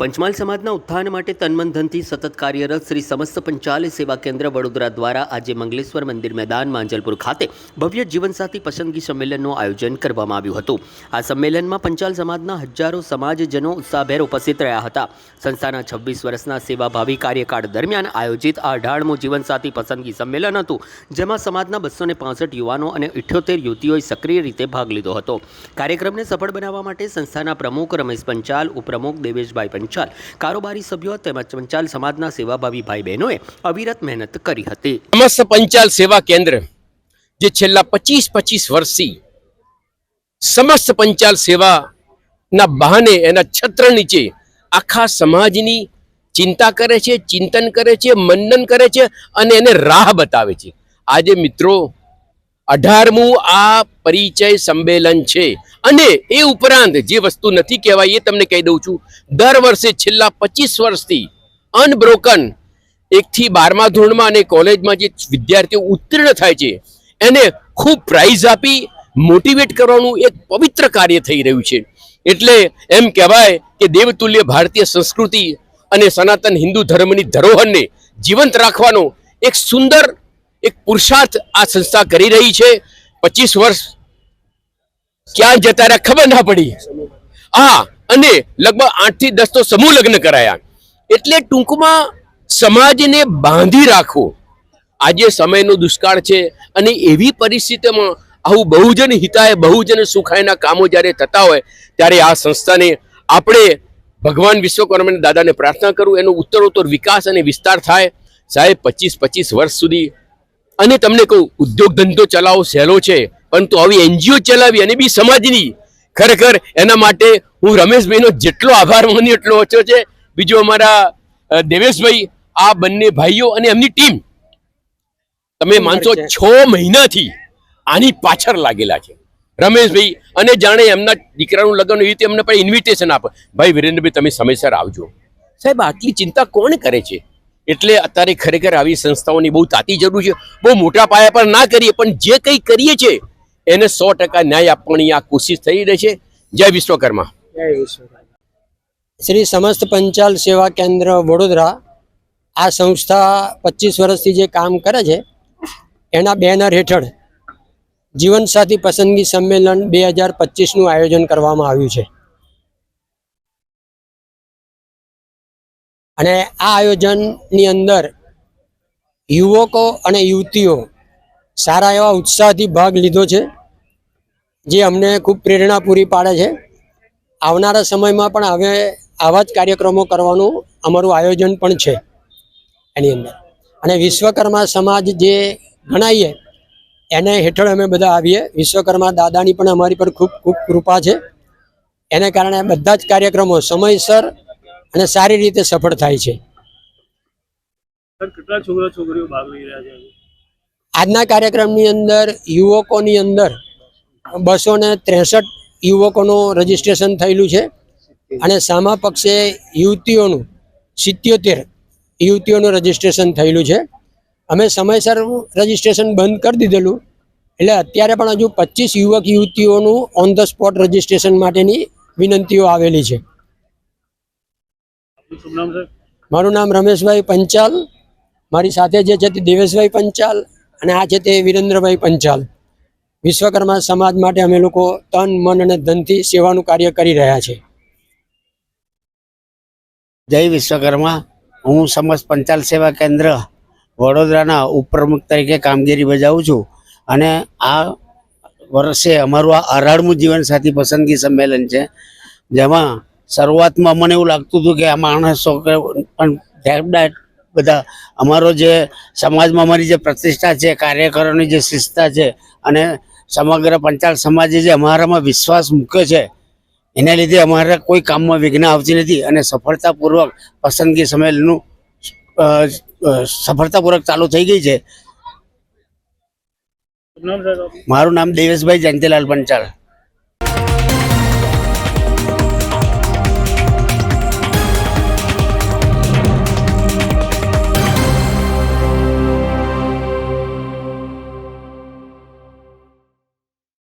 પંચમહાલ સમાજના ઉત્થાન માટે તનમન ધનથી સતત કાર્યરત શ્રી સમસ્ત પંચાલ સેવા કેન્દ્ર વડોદરા દ્વારા આજે મંગલેશ્વર મંદિર મેદાન માંજલપુર ખાતે ભવ્ય જીવનસાથી પસંદગી સંમેલનનું આયોજન કરવામાં આવ્યું હતું. આ સંમેલનમાં પંચાલ સમાજના હજારો સમાજજનો ઉત્સાહભેર ઉપસ્થિત રહ્યા હતા. સંસ્થાના છવ્વીસ વર્ષના સેવાભાવી કાર્યકાળ દરમિયાન આયોજિત આ અઢારમું જીવનસાથી પસંદગી સંમેલન હતું, જેમાં સમાજના બસો યુવાનો અને ઇઠ્યોતેર યુવતીઓએ સક્રિય રીતે ભાગ લીધો હતો. કાર્યક્રમને સફળ બનાવવા માટે સંસ્થાના પ્રમુખ રમેશ પંચાલ, ઉપપ્રમુખ દેવેશભાઈ પંચાલ કારોબારી સભ્યો તેમજ પંચાલ સમાજના સેવાભાવી ભાઈ બહેનોએ અવિરત મહેનત કરી હતી. સમસ્ત પંચાલ સેવા કેન્દ્ર જે છેલ્લા પચીસ પચીસ વર્ષથી સમસ્ત પંચાલ સેવાના બહાને એના છત્ર નીચે આખા સમાજની ચિંતા કરે છે, ચિંતન કરે છે મંડન કરે છે અને એને રાહ બતાવે છે. આજે મિત્રો અઢારમું આ પરિચય સંમેલન છે. અને એ ઉપરાંત જે વસ્તુ નથી કહેવાય એ તમને કહી દઉં છું. દર વર્ષે છેલ્લા પચીસ વર્ષથી અનબ્રોકન એકથી બારમા ધોરણમાં અને કોલેજમાં જે વિદ્યાર્થીઓ ઉત્તીર્ણ થાય છે, એને ખૂબ પ્રાઇઝ આપી મોટિવેટ કરવાનું એક પવિત્ર કાર્ય થઈ રહ્યું છે. એટલે એમ કહેવાય કે દેવતુલ્ય ભારતીય સંસ્કૃતિ અને સનાતન હિન્દુ ધર્મની ધરોહરને જીવંત રાખવાનો એક સુંદર એક પુરુષાર્થ આ સંસ્થા કરી રહી છે. પચીસ વર્ષ ક્યાં જતા રહ્યા ખબર ના પડી. હા, અને લગભગ આઠથી દસ તો સમૂહ લગ્ન કરાયા. એટલે ટૂંકમાં સમાજને બાંધી રાખવો આજે સમયનો દુષ્કાળ છે અને એવી પરિસ્થિતિમાં આવું બહુજન હિતાય, બહુજન સુખાયના કામો જ્યારે થતા હોય, ત્યારે આ સંસ્થાને આપણે ભગવાન વિશ્વકર્માના દાદાને પ્રાર્થના કરું, એનો ઉત્તરોત્તર વિકાસ અને વિસ્તાર થાય. સાહેબ, પચીસ પચીસ વર્ષ સુધી અને તમને કહું ઉદ્યોગ ધંધો ચલાવવો સહેલો છે પરંતુ આવી એનજીઓ ચલાવી અને બી સમાજની. ખરેખર એના માટે હું રમેશભાઈનો જેટલો આભાર માની એટલો ઓછો છે. બીજો અમારા દેવેશભાઈ આ બંને ભાઈઓ અને એમની ટીમ. તમે માનશો છ. મહિનાથી આની પાછળ લાગેલા છે. રમેશભાઈ અને જાણે એમના દીકરાનું લગ્ન એવી રીતે એમને પણ ઇન્વિટેશન આપે. ભાઈ વિરેન્દ્રભાઈ તમે સમયસર આવજો. સાહેબ આટલી ચિંતા કોણ કરે છે? એટલે અત્યારે ખરેખર આવી સંસ્થાઓની બહુ તાતી જરૂર છે. બહુ મોટા પાયા પર ના કરીએ પણ જે કંઈ કરીએ છીએ એને સો ટકા ન્યાય આપવાની આ કોશિશ થઈ રહી છે. જય વિશ્વકર્મા. શ્રી સમસ્ત પંચાલ સેવા કેન્દ્ર વડોદરા આ સંસ્થા પચીસ વર્ષથી જે કામ કરે છે એના બેનર હેઠળ જીવનસાથી પસંદગી સંમેલન બે હજાર પચીસનું આયોજન કરવામાં આવ્યું છે. અને આ આયોજનની અંદર યુવકો અને યુવતીઓ સારા એવા ઉત્સાહથી ભાગ લીધો છે, જે અમને ખૂબ પ્રેરણા પૂરી પાડે છે. આવનારા સમયમાં પણ હવે આવા જ કાર્યક્રમો કરવાનું અમારું આયોજન પણ છે એની અંદર. અને વિશ્વકર્મા સમાજ જે ગણાઈએ, એને હેઠળ અમે બધા આવીએ. વિશ્વકર્મા દાદાની પણ અમારી પર ખૂબ ખૂબ કૃપા છે. એને કારણે બધા જ કાર્યક્રમો સમયસર અને સારી રીતે સફળ થાય છે. કેટલા છોકરા છોકરીઓ ભાગ લઈ રહ્યા છે આજના કાર્યક્રમની અંદર યુવકોની અંદર બસો ને ત્રેસઠ યુવકોનું રજીસ્ટ્રેશન થયેલું છે અને સામા પક્ષે યુવતીઓનું સિત્યોતેર યુવતીઓનું રજીસ્ટ્રેશન થયેલું છે. અમે સમયસર રજીસ્ટ્રેશન બંધ કરી દીધેલું એટલે અત્યારે પણ હજુ પચીસ યુવક યુવતીઓનું ઓન ધ સ્પોટ રજીસ્ટ્રેશન માટેની વિનંતીઓ આવેલી છે આપનું શુભ નામ સર મારું નામ રમેશભાઈ પંચાલ. મારી સાથે જે છે તે દેવેશભાઈ પંચાલ અને આ છે તે વિરેન્દ્રભાઈ પંચાલ. વિશ્વકર્મા સમાજ માટે અમે લોકો તન મન અને ધનથી સેવાનું કાર્ય કરી રહ્યા છે. જય વિશ્વકર્મા. હું સમસ્ત પંચાલ સેવા કેન્દ્ર વડોદરાના ઉપપ્રમુખ તરીકે કામગીરી બજાવું છું અને આ વર્ષે અમારું આ અઢારમું જીવનસાથી પસંદગી સંમેલન છે જેમાં શરૂઆતમાં મને એવું લાગતું હતું કે આ માણસો કે પણ બધા અમારો જે સમાજમાં અમારી જે પ્રતિષ્ઠા છે કાર્યકરોની જે શિસ્તતા છે અને સમગ્ર પંચાલ સમાજે જે અમારામાં વિશ્વાસ મૂક્યો છે એના લીધે અમારે કોઈ કામમાં વિઘ્ન આવતી નથી અને સફળતાપૂર્વક પસંદગી સંમેલનનું સફળતાપૂર્વક ચાલુ થઈ ગઈ છે. મારું નામ દેવેશભાઈ જયંતિલાલ પંચાલ.